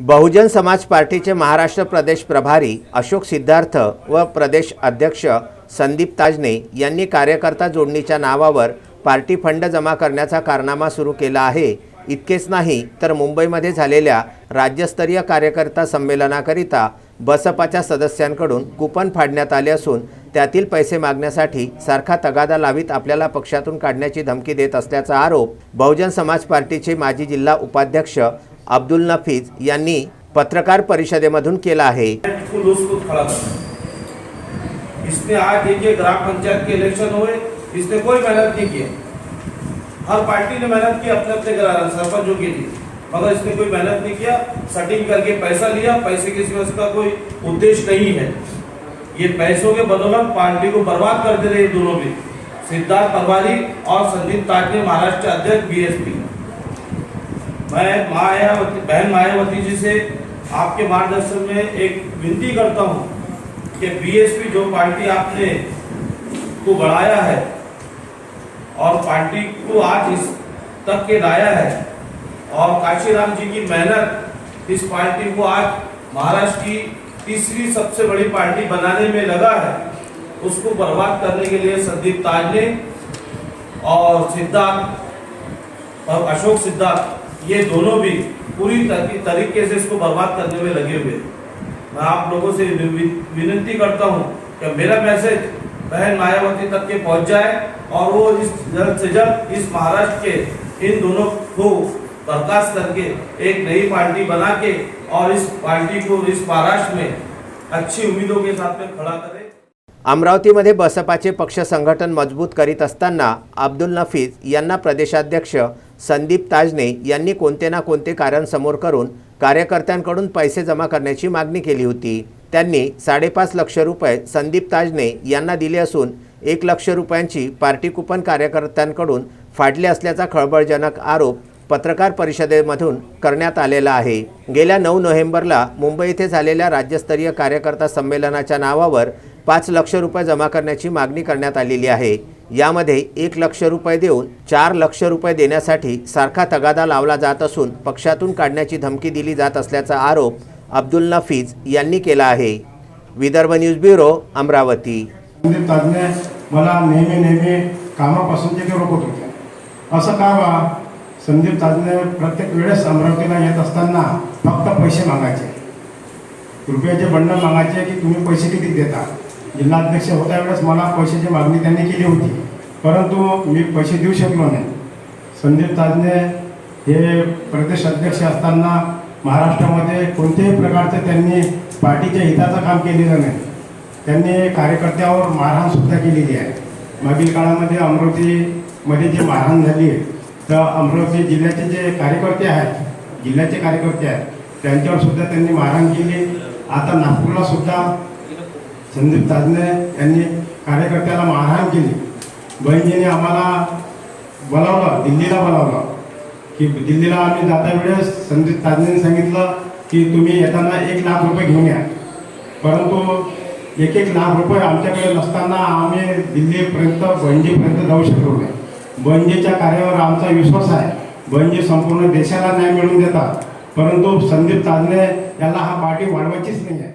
बहुजन समाज पार्टीचे महाराष्ट्र प्रदेश प्रभारी अशोक सिद्धार्थ व प्रदेश अध्यक्ष संदीप ताजने यांनी कार्यकर्ता जोडणीच्या नावावर पार्टी फंड जमा करण्याचा कारनामा सुरू केला आहे. इतकेच नाही तर मुंबईमध्ये झालेल्या राज्यस्तरीय कार्यकर्ता संमेलनाकरिता बसपाच्या सदस्यांकडून कुपन फाडण्यात आले असून त्यातील पैसे मागण्यासाठी सारखा तगादा लावीत आपल्याला पक्षातून काढण्याची धमकी देत असल्याचा आरोप बहुजन समाज पार्टीचे माजी जिल्हा उपाध्यक्ष अब्दुल नफीज यांनी पत्रकार परिषदेमधून केला आहे. इसने आज देखिए ग्राम पंचायत के इलेक्शन हुए, इसने कोई मेहनत नहीं किया हर पार्टी ने मेहनत की, अपने अपने सरपंचों के लिए। मगर इसने कोई मेहनत नहीं किया, सटिंग करके पैसा लिया। पैसे के सिवा इसका कोई उद्देश्य नहीं है। ये पैसों के बदौलत पार्टी को बर्बाद कर दे रहे दोनों भी सिद्धार्थ पवारी और संदीप ताटने महाराष्ट्र अध्यक्ष, बीएसपी। मैं मायावती बहन मायावती जी से आपके मार्गदर्शन में एक विनती करता हूँ कि बीएसपी जो पार्टी आपने को बढ़ाया है और पार्टी को आज इस तक के लाया है और काशीराम जी की मेहनत इस पार्टी को आज महाराष्ट्र की तीसरी सबसे बड़ी पार्टी बनाने में लगा है, उसको बर्बाद करने के लिए संदीप ताज ने और सिद्धार्थ और अशोक सिद्धार्थ ये दोनों भी पूरी तरीके से इसको बर्बाद करने में लगे हुए। मैं आप लोगों से विनती करता हूँ कि मेरा मैसेज बहन मायावती तक के पहुँच जाए और वो इस जल्द से जल्द इस महाराष्ट्र के इन दोनों को बर्खास्त करके एक नई पार्टी बना के और इस पार्टी को इस महाराष्ट्र में अच्छी उम्मीदों के साथ में खड़ा करें अमरावतीमध्ये बसपाचे पक्ष संघटन मजबूत करीत असताना अब्दुल नफीज यांना प्रदेशाध्यक्ष संदीप ताजने यांनी कोणते ना कोणते कारण समोर करून कार्यकर्त्यांकडून पैसे जमा करण्याची मागणी केली होती. त्यांनी साडेपाच लक्ष रुपये संदीप ताजने यांना दिले असून एक लक्ष रुपयांची पार्टी कुपन कार्यकर्त्यांकडून फाडले असल्याचा खळबळजनक आरोप पत्रकार परिषदेमधून करण्यात आलेला आहे. गेल्या नऊ नोव्हेंबरला मुंबई येथे झालेल्या राज्यस्तरीय कार्यकर्ता संमेलनाच्या नावावर पाच लक्ष रुपये जमा करण्याची मागणी करण्यात आलेली आहे. यामध्ये एक लक्ष रुपये देऊन चार लक्ष रुपये देण्यासाठी सारखा तगादा लावला जात असून पक्षातून काढण्याची धमकी दिली जात असल्याचा आरोप अब्दुल नफीज यांनी केला आहे. Vidarbha news bureau Amravati. Sandeep मला नेहमी नेहमी कामापासून ते रोखत होते असं का वा संदीप ताजने प्रत्येक वेळेस अमरावतीला येत असताना फक्त पैसे मागायचे. रुपयाचे बंडल मागायचे की तुम्ही पैसे किती देता? जिल्हाध्यक्ष होत्या वेळेस मला पैशाची मागणी त्यांनी केली होती. परंतु मी पैसे देऊ शकलो नाही. संदीप ताजने हे प्रदेश अध्यक्ष असताना महाराष्ट्रामध्ये कोणत्याही प्रकारचं त्यांनी पार्टीच्या हिताचं काम केलेलं नाही. त्यांनी कार्यकर्त्यावर मारहाणसुद्धा केलेली आहे. मागील काळामध्ये अमरावतीमध्ये जी मारहाण झाली आहे तर अमरावती जिल्ह्याचे जे कार्यकर्ते आहेत जिल्ह्याचे कार्यकर्ते आहेत त्यांच्यावर सुद्धा त्यांनी मारहाण केली. आता नागपूरला सुद्धा संदीप ताजने यांनी कार्यकर्त्याला मारहाण केली. बहिणीने आम्हाला बोलावलं दिल्लीला बोलावलं. की दिल्लीला आम्ही जाता वेळेस संदीप ताजनेने सांगितलं की तुम्ही येताना एक लाख रुपये घेऊन या. परंतु एक एक लाख रुपये आमच्याकडे नसताना आम्ही दिल्लीपर्यंत बंजीपर्यंत जाऊ शकलो नाही. बंजीच्या कार्यावर आमचा विश्वास आहे. बंजी संपूर्ण देशाला न्याय मिळवून देतात. परंतु संदीप ताजने याला हा पार्टी वाढवायचीच नाही आहे.